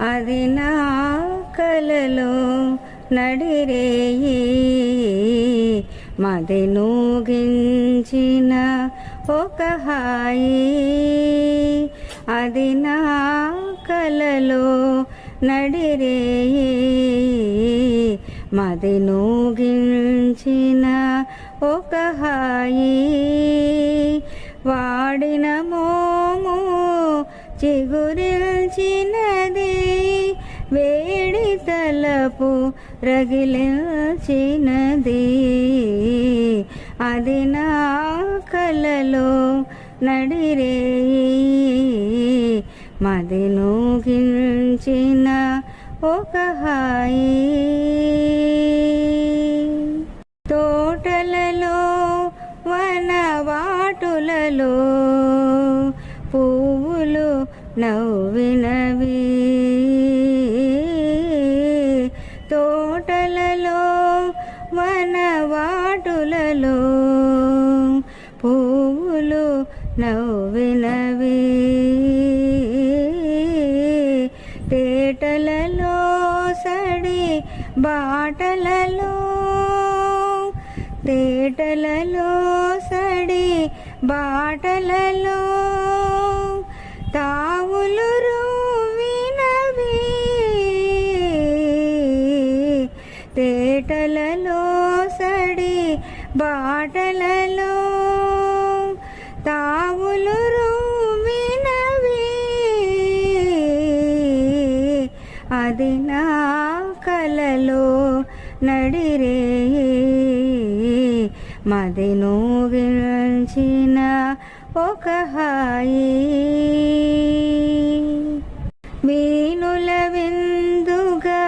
అది నా కలలో నడిరేయి. మది నూగించిన ఒక హాయి. అది నా కలలో నడిరేయి. మది నూగించిన ఒక హాయి. వాడిన మోము చిగురించినదే వేడి తలపు రగిలించినది. అది నా కలలో నడిరే. మది నూగించిన ఒక హాయి. తోటలలో వనవాటులలో పువ్వులు నవ్విన నవ్వినవి తేటలలో సడి బాటలలో తేటలలో సడి బాటలలో తావులు రూవినవి తేటలలో సడి బాట మది నూగించిన ఒక హాయి. వీణుల విందుగా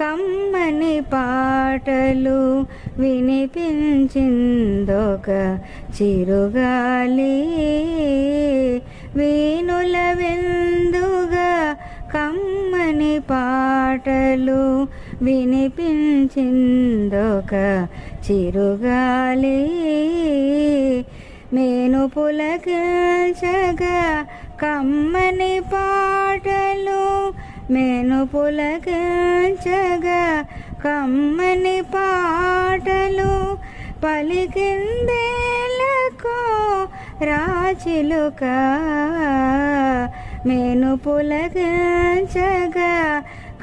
కమ్మని పాటలు వినిపించిందొక చిరుగాలి. వీణుల విందుగా కమ్మని పాటలు వినిపించిందొక చిరుగాలి మేను పులకించగా కమ్మని పాటలు మేను పులకించగా కమ్మని పాటలు పలికిందేలకు రాచిలుక మేను పులకించగా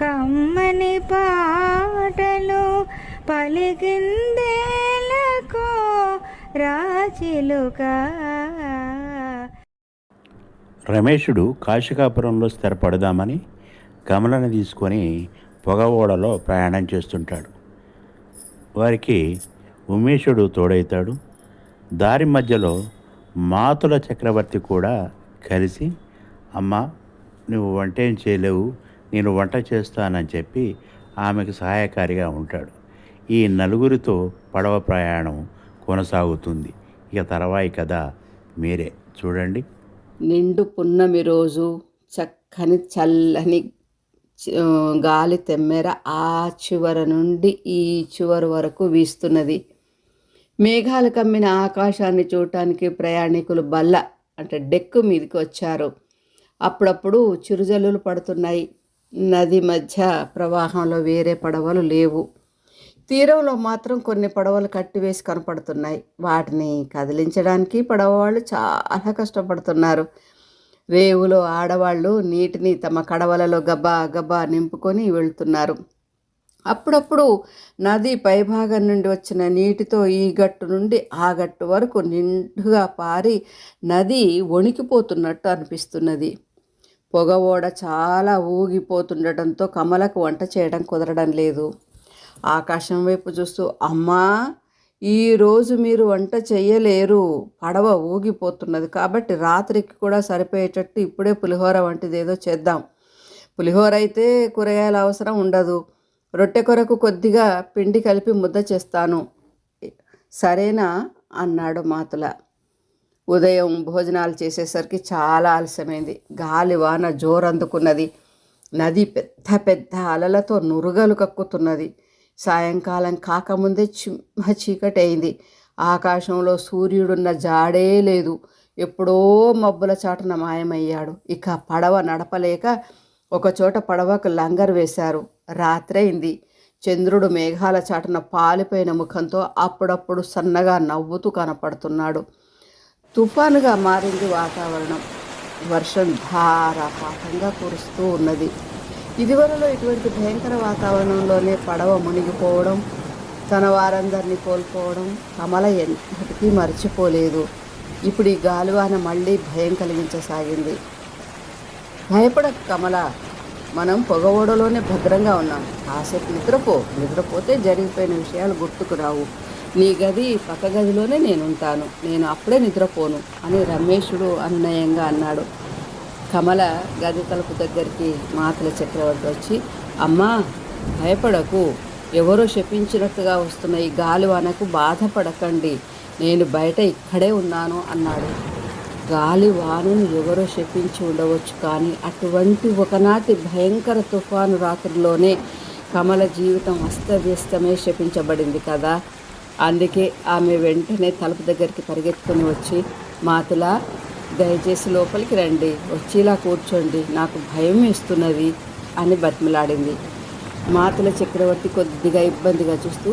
కమ్మని పాటలు పలికిందేలకో రాచిలుక రమేషుడు కాశికాపురంలో స్థిరపడదామని గమలను తీసుకొని పొగ ఓడలో ప్రయాణం చేస్తుంటాడు. వారికి ఉమేషుడు తోడవుతాడు దారి మధ్యలో మాతుల చక్రవర్తి కూడా కలిసి అమ్మ నువ్వు వంట ఏం చేయలేవు నేను వంట చేస్తానని చెప్పి ఆమెకు సహాయకారిగా ఉంటాడు. ఈ నలుగురితో పడవ ప్రయాణం కొనసాగుతుంది. ఇక తర్వాయి కథ మీరే. చూడండి. నిండు పున్నమి రోజు చక్కని చల్లని గాలి తెమ్మెర ఆ చివర నుండి ఈ చివరి వరకు వీస్తున్నది. మేఘాలు కమ్మిన ఆకాశాన్ని చూడటానికి ప్రయాణికులు బల్ల అంటే డెక్కు మీదకి వచ్చారు. అప్పుడప్పుడు చిరుజల్లులు పడుతున్నాయి. నది మధ్య ప్రవాహంలో వేరే పడవలు లేవు. తీరంలో మాత్రం కొన్ని పడవలు కట్టివేసి కనపడుతున్నాయి. వాటిని కదిలించడానికి పడవ వాళ్ళు చాలా కష్టపడుతున్నారు. రేవులో ఆడవాళ్ళు నీటిని తమ కడవలలో గబ్బా గబ్బా నింపుకొని వెళ్తున్నారు. అప్పుడప్పుడు నది పైభాగం నుండి వచ్చిన నీటితో ఈ గట్టు నుండి ఆ గట్టు వరకు నిండుగా పారి నది వణికిపోతున్నట్టు అనిపిస్తున్నది. పొగ ఓడ చాలా ఊగిపోతుండటంతో కమలకు వంట చేయడం కుదరడం లేదు. ఆకాశం వైపు చూస్తూ అమ్మా ఈరోజు మీరు వంట చెయ్యలేరు. పడవ ఊగిపోతున్నది. కాబట్టి రాత్రికి కూడా సరిపోయేటట్టు ఇప్పుడే పులిహోర వంటిది ఏదో చేద్దాం. పులిహోర అయితే కూరగాయల అవసరం ఉండదు. రొట్టె కొరకు కొద్దిగా పిండి కలిపి ముద్ద చేస్తాను. సరేనా? అన్నాడు మాతుల. ఉదయం భోజనాలు చేసేసరికి చాలా ఆలస్యమైంది. గాలి వాన జోరందుకున్నది. నది పెద్ద పెద్ద అలలతో నురుగలు కక్కుతున్నది. సాయంకాలం కాకముందే చిమ్మ చీకటి అయింది ఆకాశంలో సూర్యుడున్న జాడే లేదు. ఎప్పుడో మబ్బుల చాటున మాయమయ్యాడు. ఇక పడవ నడపలేక ఒకచోట పడవకు లంగర్ వేశారు. రాత్రైంది. చంద్రుడు మేఘాల చాటున పాలిపోయిన ముఖంతో అప్పుడప్పుడు సన్నగా నవ్వుతూ కనపడుతున్నాడు. తుఫానుగా మారింది వాతావరణం. వర్షం ధారాపాతంగా కురుస్తూ ఉన్నది. ఇదివరలో ఇటువంటి భయంకర వాతావరణంలోనే పడవ మునిగిపోవడం తన వారందరినీ కోల్పోవడం కమల ఎప్పటికీ మర్చిపోలేదు. ఇప్పుడు ఈ గాలివాన మళ్ళీ భయం కలిగించసాగింది. భయపడ కమల మనం పొగవోడలోనే భద్రంగా ఉన్నాం. కాసేపు నిద్రపో నిద్రపోతే జరిగిపోయిన విషయాలు గుర్తుకు రావు. నీ గది పక్క గదిలోనే నేను ఉంటాను నేను అప్పుడే నిద్రపోను అని రమేషుడు అన్నయంగా అన్నాడు. కమల గది తలుపు దగ్గరికి మాతల చక్రవర్తి వచ్చి అమ్మా భయపడకు. ఎవరో శపించినట్టుగా వస్తున్న ఈ గాలివానకు బాధపడకండి. నేను బయట ఇక్కడే ఉన్నాను అన్నాడు. గాలివానను ఎవరో శపించి ఉండవచ్చు కానీ అటువంటి ఒకనాటి భయంకర తుఫాను రాత్రిలోనే కమల జీవితం అస్తవ్యస్తమే శపించబడింది కదా. అందుకే ఆమె వెంటనే తలుపు దగ్గరికి పరిగెత్తుకొని వచ్చి మాతుల దయచేసి లోపలికి రండి వచ్చేలా కూర్చోండి నాకు భయం వేస్తున్నది అని బతిమలాడింది. మాతుల చక్రవర్తి కొద్దిగా ఇబ్బందిగా చూస్తూ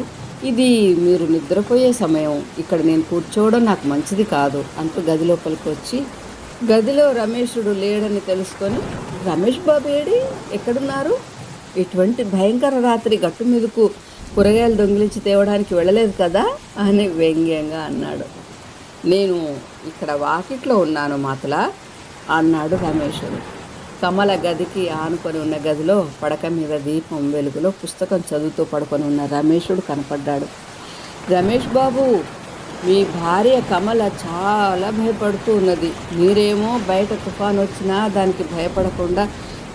ఇది మీరు నిద్రపోయే సమయం ఇక్కడ నేను కూర్చోవడం నాకు మంచిది కాదు అంటూ గది లోపలికి వచ్చి గదిలో రమేషుడు లేడని తెలుసుకొని రమేష్ బాబు ఏడి? ఎక్కడున్నారు? ఇటువంటి భయంకర రాత్రి గట్టు మీదకు కూరగాయలు దొంగిలించి తేవడానికి వెళ్ళలేదు కదా అని వ్యంగ్యంగా అన్నాడు. నేను ఇక్కడ వాకిట్లో ఉన్నాను మాతల అన్నాడు రమేశుడు కమల గదికి ఆనుకొని ఉన్న గదిలో పడక మీద దీపం వెలుగులో పుస్తకం చదువుతూ పడుకొని ఉన్న రమేశుడు కనపడ్డాడు. రమేష్ బాబు మీ భార్య కమల చాలా భయపడుతూ ఉన్నది. మీరేమో బయట తుఫాన్ వచ్చినా దానికి భయపడకుండా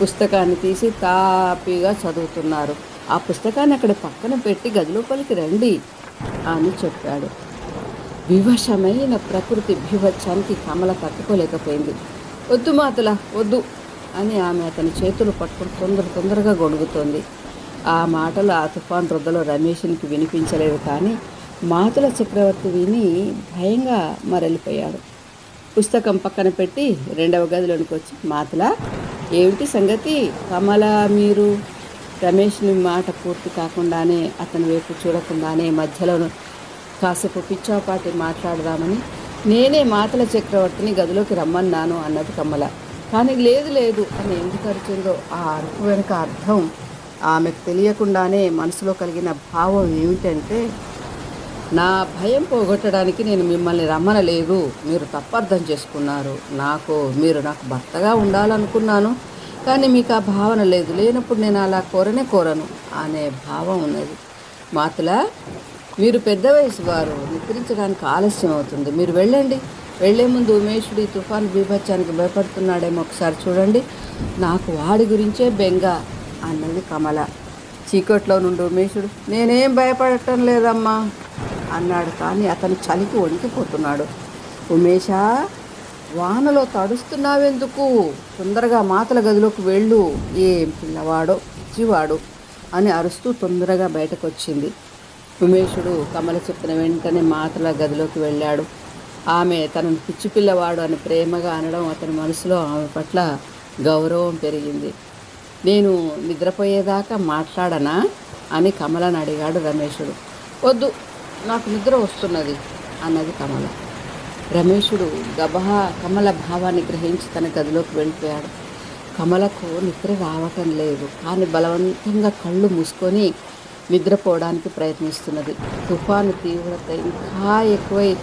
పుస్తకాన్ని తీసి తాపీగా చదువుతున్నారు. ఆ పుస్తకాన్ని అక్కడ పక్కన పెట్టి గదిలోపలికి రండి అని చెప్పాడు. వివశమైన ప్రకృతి భీభత్సానికి కమల తట్టుకోలేకపోయింది. వద్దు మాతల వద్దు అని ఆమె అతని చేతులు పట్టుకుని తొందర తొందరగా గొడుగుతోంది. ఆ మాటలు ఆ తుఫాన్ రుద్దలో రమేష్నికి వినిపించలేదు కానీ మాతుల చక్రవర్తి విని భయంగా మరలిపోయాడు. పుస్తకం పక్కన పెట్టి రెండవ గదిలోనికి వచ్చి మాతల ఏమిటి సంగతి? కమల మీరు? రమేష్ని మాట పూర్తి కాకుండానే అతని వైపు చూడకుండానే మధ్యలో కాసేపు పిచ్చాపాటి మాట్లాడదామని నేనే మాతల చక్రవర్తిని గదిలోకి రమ్మన్నాను అన్నది కమల. కానీ లేదు లేదు అని ఎందుకు అరిచిందో ఆ అరుపు వెనుక అర్థం ఆమెకు తెలియకుండానే మనసులో కలిగిన భావం ఏమిటంటే నా భయం పోగొట్టడానికి నేను మిమ్మల్ని రమ్మనలేదు మీరు తప్పర్థం చేసుకున్నారు. నాకు మీరు నాకు భర్తగా ఉండాలనుకున్నాను కానీ మీకు ఆ భావన లేదు. లేనప్పుడు నేను అలా కోరనే కోరను అనే భావం ఉన్నది. మాతుల మీరు పెద్ద వయసు వారు నిద్రించడానికి ఆలస్యం అవుతుంది. మీరు వెళ్ళండి. వెళ్ళే ముందు ఉమేషుడు ఈ తుఫాను బీభత్సానికి భయపడుతున్నాడేమో ఒకసారి చూడండి. నాకు వాడి గురించే బెంగ అన్నది కమల. చీకట్లో నుండి ఉమేషుడు నేనేం భయపడటం లేదమ్మా అన్నాడు. కానీ అతను చలికి వణికిపోతున్నాడు. ఉమేష వానలో తడుస్తున్నావెందుకు? తొందరగా మాతల గదిలోకి వెళ్ళు. ఏం పిల్లవాడో పిచ్చివాడు అని అరుస్తూ తొందరగా బయటకు వచ్చింది ఉమేషుడు కమల చెప్పిన వెంటనే మాతల గదిలోకి వెళ్ళాడు. ఆమె తనను పిచ్చి పిల్లవాడు అని ప్రేమగా అనడం అతని మనసులో ఆమె పట్ల గౌరవం పెరిగింది. నేను నిద్రపోయేదాకా మాట్లాడనా అని కమలను అడిగాడు రమేషుడు. వద్దు నాకు నిద్ర వస్తున్నది అన్నది కమల. రమేషుడు గబహా కమల భావాన్ని గ్రహించి తన గదిలోకి వెళ్ళిపోయాడు. కమలకు నిద్ర రావటం లేదు. కానీ బలవంతంగా కళ్ళు మూసుకొని నిద్రపోవడానికి ప్రయత్నిస్తున్నది. తుఫాను తీవ్రత ఇంకా ఎక్కువై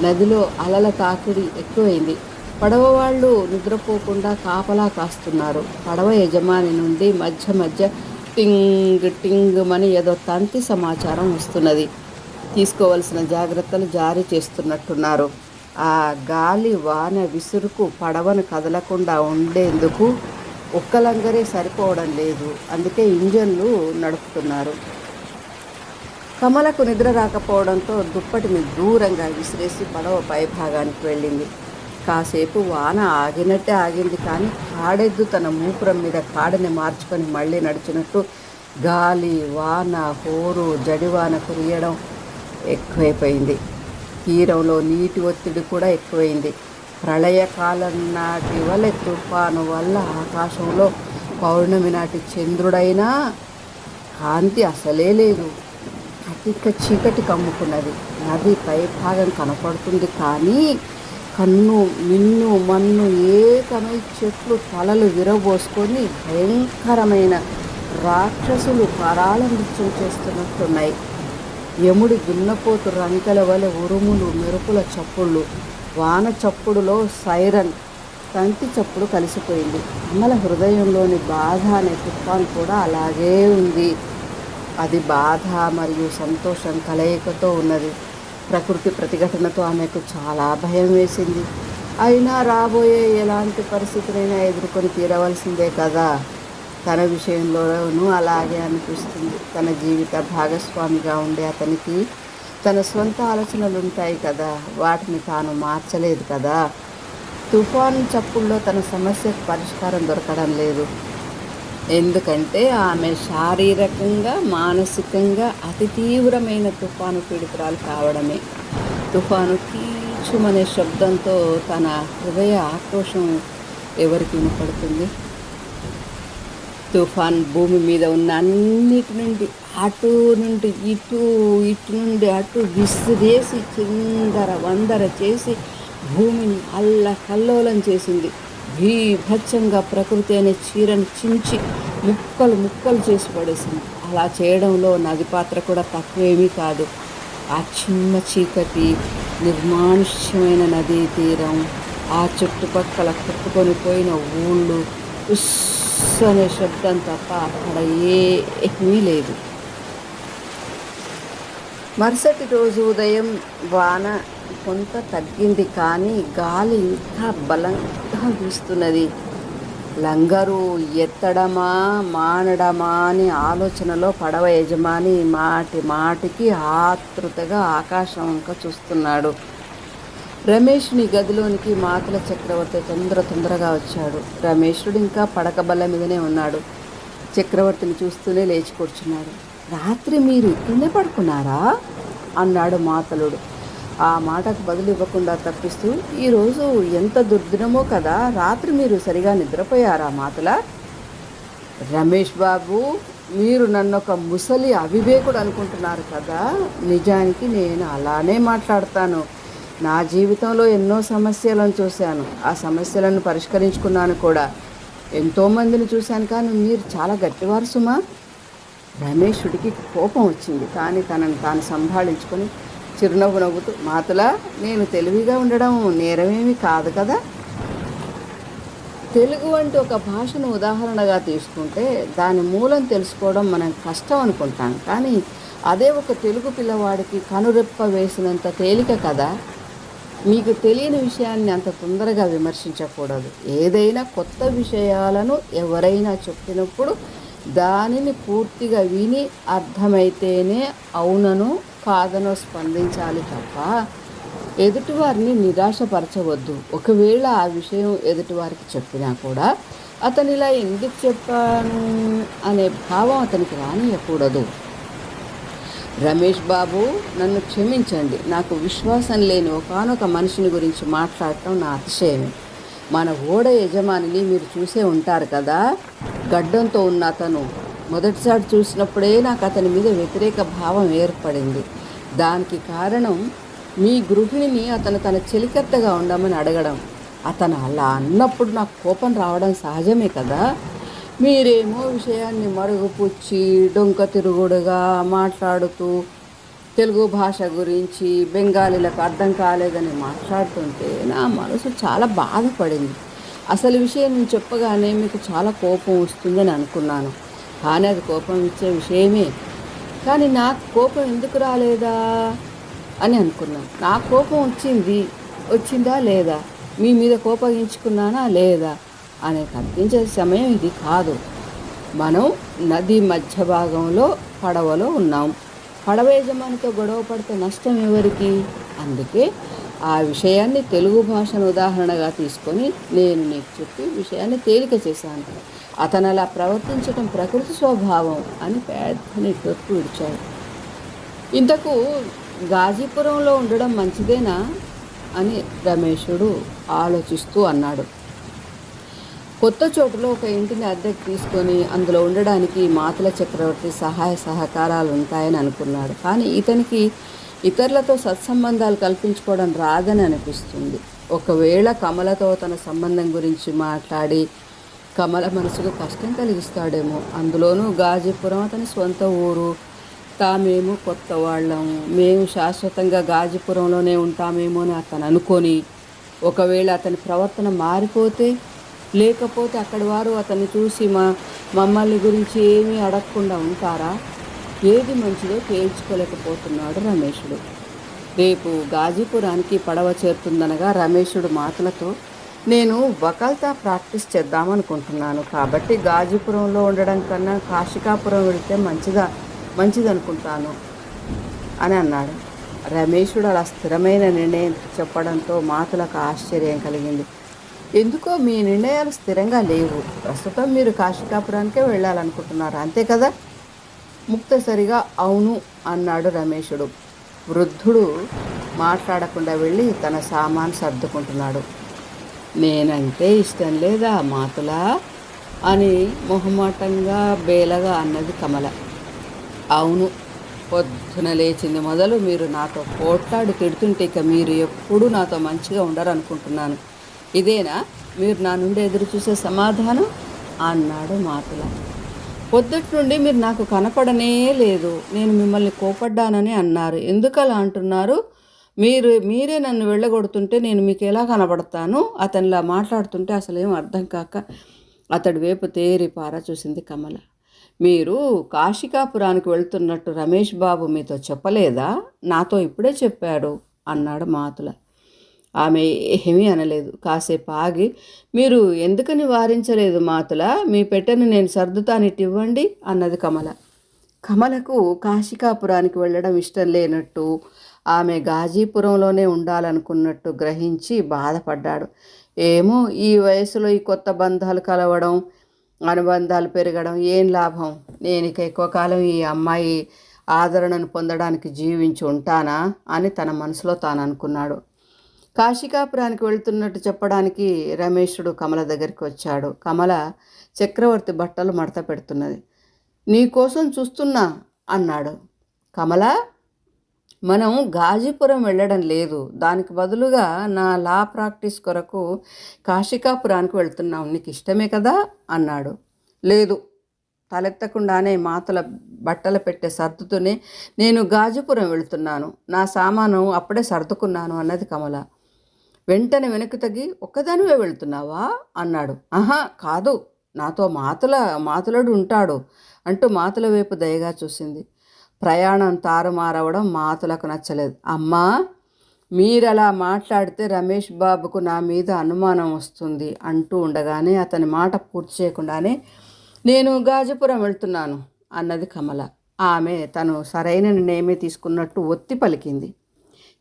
నదిలో అలల తాకిడి ఎక్కువైంది. పడవ వాళ్ళు నిద్రపోకుండా కాపలా కాస్తున్నారు. పడవ యజమాని నుండి మధ్య మధ్య టింగ్ టింగ్ అని ఏదో తంతి సమాచారం వస్తున్నది. తీసుకోవలసిన జాగ్రత్తలు జారీ చేస్తున్నట్టున్నారు. ఆ గాలి వాన విసురుకు పడవను కదలకుండా ఉండేందుకు ఒక్కలంగరే సరిపోవడం లేదు. అందుకే ఇంజన్లు నడుపుతున్నారు. కమలకు నిద్ర రాకపోవడంతో దుప్పటిని దూరంగా విసిరేసి పడవ పైభాగానికి వెళ్ళింది. కాసేపు వాన ఆగినట్టే ఆగింది కానీ కాడెద్దు తన మూపురం మీద కాడని మార్చుకొని మళ్ళీ నడిచినట్టు గాలి వాన హోరు జడివాన కురియడం ఎక్కువైపోయింది. తీరంలో నీటి ఒత్తిడి కూడా ఎక్కువైంది. ప్రళయకాలం నాటి వల్ల తుఫాను వల్ల ఆకాశంలో పౌర్ణమి నాటి చంద్రుడైనా కాంతి అసలే లేదు. అధిక చీకటి కమ్ముకున్నది. నది పై భాగం కనపడుతుంది కానీ కన్ను మిన్ను మన్ను ఏకమై చెట్లు తలలు విరబోసుకొని భయంకరమైన రాక్షసులు పరాళ నృత్యం చేస్తున్నట్టున్నాయి. యముడి దున్నపోతు రంకెల వలె ఉరుములు మెరుపుల చప్పుళ్ళు వాన చప్పుడులో సైరన్ తంతి చప్పుడు కలిసిపోయింది. అమ్మల హృదయంలోని బాధ అనే తుఫాన్ కూడా అలాగే ఉంది. అది బాధ మరియు సంతోషం కలయికతో ఉన్నది. ప్రకృతి ప్రతిఘటనతో ఆమెకు చాలా భయం వేసింది. అయినా రాబోయే ఎలాంటి పరిస్థితులైనా ఎదుర్కొని తీరవలసిందే కదా. తన విషయంలోనూ అలాగే అనిపిస్తుంది. తన జీవిత భాగస్వామిగా ఉండే అతనికి తన సొంత ఆలోచనలు ఉంటాయి కదా. వాటిని తాను మార్చలేదు కదా. తుఫాను చప్పుల్లో తన సమస్యకు పరిష్కారం దొరకడం లేదు. ఎందుకంటే ఆమె శారీరకంగా మానసికంగా అతి తీవ్రమైన తుఫాను పీడితురాలు కావడమే. తుఫాను కీచుమనే శబ్దంతో తన హృదయ ఆక్రోషం ఎవరికి వినపడుతుంది? తుఫాన్ భూమి మీద ఉన్న అన్నిటి నుండి అటు నుండి ఇటు ఇటు నుండి అటు విసిరేసి చిందర వందర చేసి భూమిని అల్ల కల్లోలం చేసింది. భీభత్సంగా ప్రకృతి అనే చీరను చించి ముక్కలు ముక్కలు చేసి పడేసింది. అలా చేయడంలో నది పాత్ర కూడా తక్కువేమీ కాదు. ఆ చిన్న చీకటి నిర్మానుష్యమైన నదీ తీరం ఆ చుట్టుపక్కల కొట్టుకొని పోయిన ఊళ్ళు ఉస్ అనే శబ్దం తప్ప అక్కడ ఏమీ లేదు. మరుసటి రోజు ఉదయం వాన కొంత తగ్గింది కానీ గాలి ఇంకా బలంగా వీస్తున్నది. లంగరు ఎత్తడమా మానడమా అని ఆలోచనలో పడవ యజమాని మాటి మాటికి ఆతృతగా ఆకాశం వంక చూస్తున్నాడు. రమేష్ని గదిలోనికి మాతల చక్రవర్తి తొందర తొందరగా వచ్చాడు. రమేష్డు ఇంకా పడక బల్ల మీదనే ఉన్నాడు. చక్రవర్తిని చూస్తూనే లేచి కూర్చున్నాడు. రాత్రి మీరు ఇక్కడనే పడుకున్నారా? అన్నాడు మాతలుడు. ఆ మాటకు బదులు ఇవ్వకుండా తప్పిస్తూ ఈరోజు ఎంత దుర్దినమో కదా రాత్రి మీరు సరిగా నిద్రపోయారా మాతల? రమేష్ బాబు మీరు నన్ను ఒక ముసలి అవివేకుడు అనుకుంటున్నారు కదా నిజానికి నేను అలానే మాట్లాడతాను. నా జీవితంలో ఎన్నో సమస్యలను చూశాను. ఆ సమస్యలను పరిష్కరించుకున్నాను కూడా. ఎంతోమందిని చూశాను కానీ మీరు చాలా గట్టివారు సుమా. రమేషుడికి కోపం వచ్చింది. కానీ తనను తాను సంభాళించుకొని చిరునవ్వు నవ్వుతూ మాతలా నేను తెలివిగా ఉండడం నేరమేమి కాదు కదా? తెలుగు వంటి ఒక భాషను ఉదాహరణగా తీసుకుంటే దాని మూలం తెలుసుకోవడం మనం కష్టం అనుకుంటాం. కానీ అదే ఒక తెలుగు పిల్లవాడికి కనురెప్ప వేసినంత తేలిక కదా? మీకు తెలియని విషయాన్ని అంత తొందరగా విమర్శించకూడదు. ఏదైనా కొత్త విషయాలను ఎవరైనా చెప్పినప్పుడు దానిని పూర్తిగా విని అర్థమైతేనే అవునను కాదనో స్పందించాలి తప్ప ఎదుటివారిని నిరాశపరచవద్దు. ఒకవేళ ఆ విషయం ఎదుటివారికి చెప్పినా కూడా అతను ఇలా ఎందుకు చెప్పాను అనే భావం అతనికి రానియకూడదు. రమేష్ బాబు నన్ను క్షమించండి. నాకు విశ్వాసం లేని ఒకనొక మనిషిని గురించి మాట్లాడటం నా అతిశయమే. మన ఓడ యజమానిని మీరు చూసే ఉంటారు కదా? గడ్డంతో ఉన్న అతను. మొదటిసారి చూసినప్పుడే నాకు అతని మీద వ్యతిరేక భావం ఏర్పడింది. దానికి కారణం మీ గృహిణిని అతను తన చెలికత్తగా ఉండమని అడగడం. అతను అలా అన్నప్పుడు నాకు కోపం రావడం సహజమే కదా? మీరేమో విషయాన్ని మరుగుపుచ్చి డొంక తిరుగుడుగా మాట్లాడుతూ తెలుగు భాష గురించి బెంగాలీలకు అర్థం కాలేదని మాట్లాడుతుంటే నా మనసు చాలా బాధపడింది. అసలు విషయం నేను చెప్పగానే మీకు చాలా కోపం వస్తుందని అనుకున్నాను. కానీ అది కోపం ఇచ్చే విషయమే. కానీ నాకు కోపం ఎందుకు రాలేదా అని అనుకున్నాను. నా కోపం వచ్చింది. వచ్చిందా లేదా? మీ మీద కోపగించుకున్నానా లేదా? అనే కనిపించే సమయం ఇది కాదు. మనం నది మధ్య భాగంలో పడవలో ఉన్నాం. పడవ యజమానితో గొడవ పడితే నష్టం ఎవరికి? అందుకే ఆ విషయాన్ని తెలుగు భాషను ఉదాహరణగా తీసుకొని నేను నీకు చెప్పి విషయాన్ని తేలిక చేశాను. అతను అలా ప్రవర్తించడం ప్రకృతి స్వభావం అని పెద్ద నిట్టొట్టు విడిచాడు. ఇంతకు గాజీపురంలో ఉండడం మంచిదేనా? అని రమేశుడు ఆలోచిస్తూ అన్నాడు. కొత్త చోటులో ఒక ఇంటిని అద్దెకు తీసుకొని అందులో ఉండడానికి మాతల చక్రవర్తి సహాయ సహకారాలు ఉంటాయని అనుకున్నాడు. కానీ ఇతనికి ఇతరులతో సత్సంబంధాలు కల్పించుకోవడం రాదని అనిపిస్తుంది. ఒకవేళ కమలతో తన సంబంధం గురించి మాట్లాడి కమల మనసుకు కష్టం కలిగిస్తాడేమో. అందులోనూ గాజీపురం అతని సొంత ఊరు. తామేమో కొత్త వాళ్ళము మేము శాశ్వతంగా గాజీపురంలోనే ఉంటామేమో అని అతను అనుకొని ఒకవేళ అతని ప్రవర్తన మారిపోతే లేకపోతే అక్కడి వారు అతన్ని చూసి మా మమ్మల్ని గురించి ఏమీ అడగకుండా ఉంటారా? ఏది మంచిదో తేల్చుకోలేకపోతున్నాడు రమేషుడు. రేపు గాజీపురానికి పడవ చేరుతుందనగా రమేషుడు మాటలతో నేను వకల్తా ప్రాక్టీస్ చేద్దామనుకుంటున్నాను కాబట్టి గాజీపురంలో ఉండడం కన్నా కాశికాపురం వెళితే మంచిదా మంచిదనుకుంటాను అని అన్నాడు. రమేషుడు అలా స్థిరమైన నిర్ణయం చెప్పడంతో మాతులకు ఆశ్చర్యం కలిగింది. ఎందుకో మీ నిర్ణయాలు స్థిరంగా లేవు. ప్రస్తుతం మీరు కాశీకాపురానికే వెళ్ళాలనుకుంటున్నారు. అంతే కదా? ముక్తసరిగా అవును అన్నాడు రమేషుడు వృద్ధుడు మాట్లాడకుండా వెళ్ళి తన సామాన్ సర్దుకుంటున్నాడు. నేనంటే ఇష్టం లేదా మాతులా? అని మొహమాటంగా బేలగా అన్నది కమల. అవును పొద్దున లేచింది మొదలు మీరు నాతో పోట్లాడి తిడుతుంటే ఇక మీరు ఎప్పుడూ నాతో మంచిగా ఉండరు అనుకుంటున్నాను ఇదేనా? మీరు నా నుండి ఎదురు చూసే సమాధానం? అన్నాడు మాతుల. పొద్దుటి నుండి మీరు నాకు కనపడనే లేదు. నేను మిమ్మల్ని కోపడ్డానని అన్నారు. ఎందుకు అలా అంటున్నారు? మీరు మీరే నన్ను వెళ్ళగొడుతుంటే నేను మీకు ఎలా కనబడతాను? అతనిలా మాట్లాడుతుంటే అసలు ఏం అర్థం కాక అతడి వైపు తేరి పారా చూసింది కమల. మీరు కాశికాపురానికి వెళ్తున్నట్టు రమేష్ బాబు మీతో చెప్పలేదా? నాతో ఇప్పుడే చెప్పాడు అన్నాడు మాతుల. ఆమె ఏమీ అనలేదు. కాసేపు ఆగి మీరు ఎందుకని వారించలేదు మాతుల? మీ పెట్టెను నేను సర్దుతానిటివ్వండి ఇవ్వండి అన్నది కమల. కమలకు కాశికాపురానికి వెళ్ళడం ఇష్టం లేనట్టు ఆమె గాజీపురంలోనే ఉండాలనుకున్నట్టు గ్రహించి బాధపడ్డాడు. ఏమో ఈ వయసులో ఈ కొత్త బంధాలు కలవడం అనుబంధాలు పెరగడం ఏం లాభం? నేను ఇక ఎక్కువ కాలం ఈ అమ్మాయి ఆదరణను పొందడానికి జీవించి ఉంటానా అని తన మనసులో తాను అనుకున్నాడు కాశికాపురానికి వెళ్తున్నట్టు చెప్పడానికి రమేశుడు కమల దగ్గరికి వచ్చాడు. కమల చక్రవర్తి బట్టలు మడత పెడుతున్నది. నీకోసం చూస్తున్నా అన్నాడు. కమల మనం గాజీపురం వెళ్ళడం లేదు. దానికి బదులుగా నా లా ప్రాక్టీస్ కొరకు కాశికాపురానికి వెళ్తున్నాం నీకు ఇష్టమే కదా? అన్నాడు. లేదు. తలెత్తకుండానే మాతల బట్టలు పెట్టే సర్దుతూనే నేను గాజీపురం వెళ్తున్నాను. నా సామాను అప్పుడే సర్దుకున్నాను అన్నది కమల. వెంటనే వెనక్కి తగ్గి ఒక్కదానివే వెళ్తున్నావా? అన్నాడు. ఆహా కాదు. నాతో మాతుల మాతులడు ఉంటాడు అంటూ మాతల వైపు దయగా చూసింది. ప్రయాణం తారుమారవడం మాతులకు నచ్చలేదు. అమ్మా మీరలా మాట్లాడితే రమేష్ బాబుకు నా మీద అనుమానం వస్తుంది అంటూ ఉండగానే అతని మాట పూర్తి చేయకుండానే నేను గాజపురం వెళ్తున్నాను అన్నది కమల. ఆమె తను సరైన నిర్ణయమే తీసుకున్నట్టు ఒత్తి పలికింది.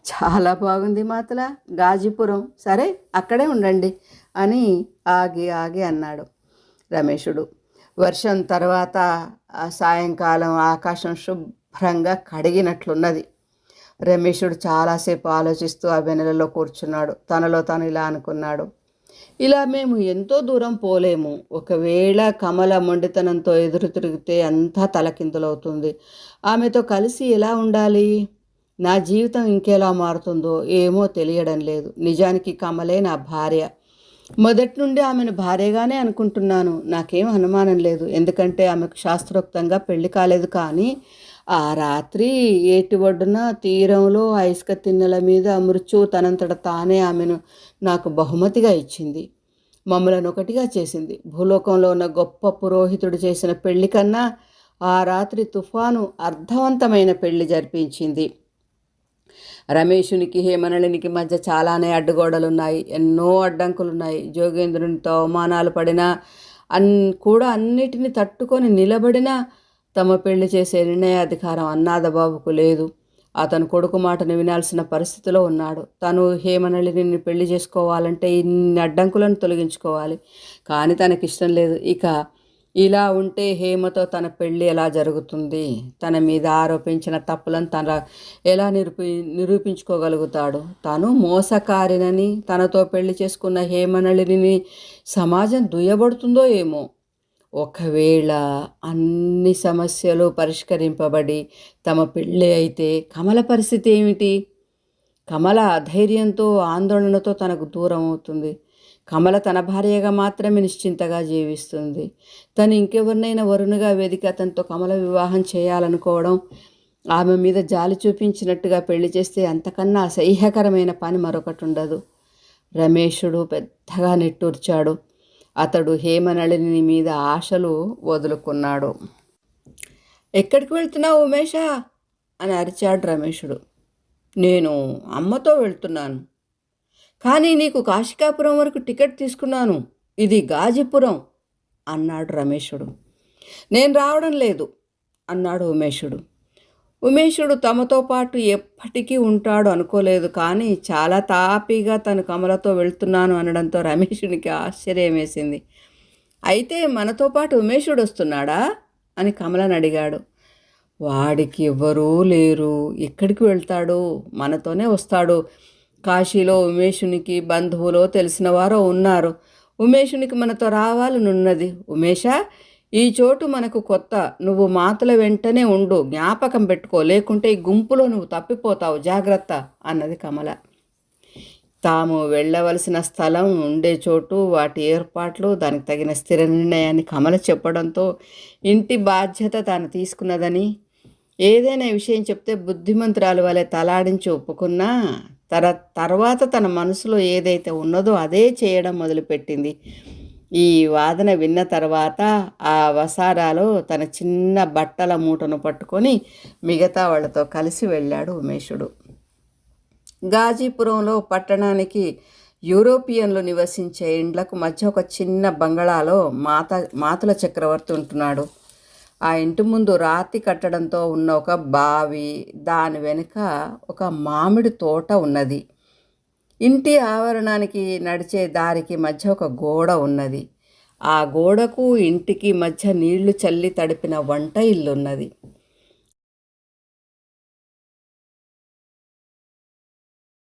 చాలా బాగుంది మాతల గాజీపురం. సరే అక్కడే ఉండండి అని ఆగి ఆగి అన్నాడు రమేషుడు. వర్షం తర్వాత సాయంకాలం ఆకాశం శుభ్రంగా కడిగినట్లున్నది. రమేషుడు చాలాసేపు ఆలోచిస్తూ ఆ వెనలలో కూర్చున్నాడు. తనలో తాను ఇలా అనుకున్నాడు. ఇలా మేము ఎంతో దూరం పోలేము. ఒకవేళ కమల మొండితనంతో ఎదురు తిరిగితే అంతా తలకిందులవుతుంది. ఆమెతో కలిసి ఎలా ఉండాలి? నా జీవితం ఇంకెలా మారుతుందో ఏమో తెలియడం లేదు. నిజానికి కమలే నా భార్య. మొదటి నుండి ఆమెను భార్యగానే అనుకుంటున్నాను. నాకేం అనుమానం లేదు. ఎందుకంటే ఆమెకు శాస్త్రోక్తంగా పెళ్ళి కాలేదు కానీ ఆ రాత్రి ఏటి ఒడ్డున తీరంలో ఐస్క తిన్నెల మీద మృత్యువు తనంతట తానే ఆమెను నాకు బహుమతిగా ఇచ్చింది. మమ్మలను ఒకటిగా చేసింది. భూలోకంలో ఉన్న గొప్ప పురోహితుడు చేసిన పెళ్ళి కన్నా ఆ రాత్రి తుఫాను అర్థవంతమైన పెళ్ళి జరిపించింది. రమేషునికి హేమనళినికి మధ్య చాలానే అడ్డుగోడలున్నాయి. ఎన్నో అడ్డంకులున్నాయి. జోగేంద్రునితో అవమానాలు పడినా అన్ కూడా అన్నిటిని తట్టుకొని నిలబడినా తమ పెళ్ళి చేసే నిర్ణయాధికారం అన్నాదబాబుకు లేదు. అతను కొడుకు మాటను వినాల్సిన పరిస్థితిలో ఉన్నాడు. తను హేమనళిని పెళ్ళి చేసుకోవాలంటే ఇన్ని అడ్డంకులను తొలగించుకోవాలి. కానీ తనకిష్టం లేదు. ఇక ఇలా ఉంటే హేమతో తన పెళ్ళి ఎలా జరుగుతుంది? తన మీద ఆరోపించిన తప్పులను తన ఎలా నిరూపి నిరూపించుకోగలుగుతాడు? తను మోసకారినని తనతో పెళ్ళి చేసుకున్న హేమనళిని సమాజం దుయ్యబడుతుందో ఏమో? ఒకవేళ అన్ని సమస్యలు పరిష్కరింపబడి తమ పెళ్ళి అయితే కమల పరిస్థితి ఏమిటి? కమల అధైర్యంతో ఆందోళనతో తనకు దూరం అవుతుంది కమల తన భార్యగా మాత్రమే నిశ్చింతగా జీవిస్తుంది. తను ఇంకెవరినైనా వరుణుగా వెదికి అతనితో కమల వివాహం చేయాలనుకోవడం ఆమె మీద జాలి చూపించినట్టుగా పెళ్ళి చేస్తే అంతకన్నా అసహ్యకరమైన పని మరొకటి ఉండదు. రమేషుడు పెద్దగా నిట్టూర్చాడు. అతడు హేమనళిని మీద ఆశలు వదులుకున్నాడు. ఎక్కడికి వెళ్తున్నావు ఉమేషా? అని అరిచాడు రమేషుడు. నేను అమ్మతో వెళ్తున్నాను. కానీ నీకు కాశికాపురం వరకు టికెట్ తీసుకున్నాను. ఇది గాజిపురం అన్నాడు రమేశుడు నేను రావడం లేదు అన్నాడు ఉమేషుడు. ఉమేషుడు తమతో పాటు ఎప్పటికీ ఉంటాడు అనుకోలేదు కానీ చాలా తాపీగా తను కమలతో వెళ్తున్నాను అనడంతో రమేషునికి ఆశ్చర్యం వేసింది అయితే మనతో పాటు ఉమేషుడు వస్తున్నాడా? అని కమలని అడిగాడు. వాడికి ఎవ్వరూ లేరు. ఎక్కడికి వెళ్తాడు? మనతోనే వస్తాడు. కాశీలో ఉమేషునికి బంధువులో తెలిసిన వారో ఉన్నారు. ఉమేషునికి మనతో రావాలనున్నది ఉమేషా ఈ చోటు మనకు కొత్త. నువ్వు మాతల వెంటనే ఉండు. జ్ఞాపకం పెట్టుకో. లేకుంటే ఈ గుంపులో నువ్వు తప్పిపోతావు. జాగ్రత్త అన్నది కమల. తాము వెళ్ళవలసిన స్థలం ఉండే చోటు వాటి ఏర్పాట్లు దానికి తగిన స్థిర నిర్ణయాన్ని కమల చెప్పడంతో ఇంటి బాధ్యత తాను తీసుకున్నదని. ఏదైనా విషయం చెప్తే బుద్ధిమంతురాలు వలె తలాడించి ఒప్పుకున్నా తర తర్వాత తన మనసులో ఏదైతే ఉన్నదో అదే చేయడం మొదలుపెట్టింది. ఈ వాదన విన్న తర్వాత ఆ వసారాలో తన చిన్న బట్టల మూటను పట్టుకొని మిగతా వాళ్ళతో కలిసి వెళ్ళాడు ఉమేషుడు. గాజీపురంలో పట్టణానికి యూరోపియన్లు నివసించే ఇండ్లకు మధ్య ఒక చిన్న బంగళాలో మాత మాతుల చక్రవర్తి ఉంటున్నాడు. ఆ ఇంటి ముందు రాతి కట్టడంతో ఉన్న ఒక బావి దాని వెనుక ఒక మామిడి తోట ఉన్నది. ఇంటి ఆవరణానికి నడిచే దారికి మధ్య ఒక గోడ ఉన్నది. ఆ గోడకు ఇంటికి మధ్య నీళ్ళు చల్లి తడిపిన వంట ఇల్లున్నది.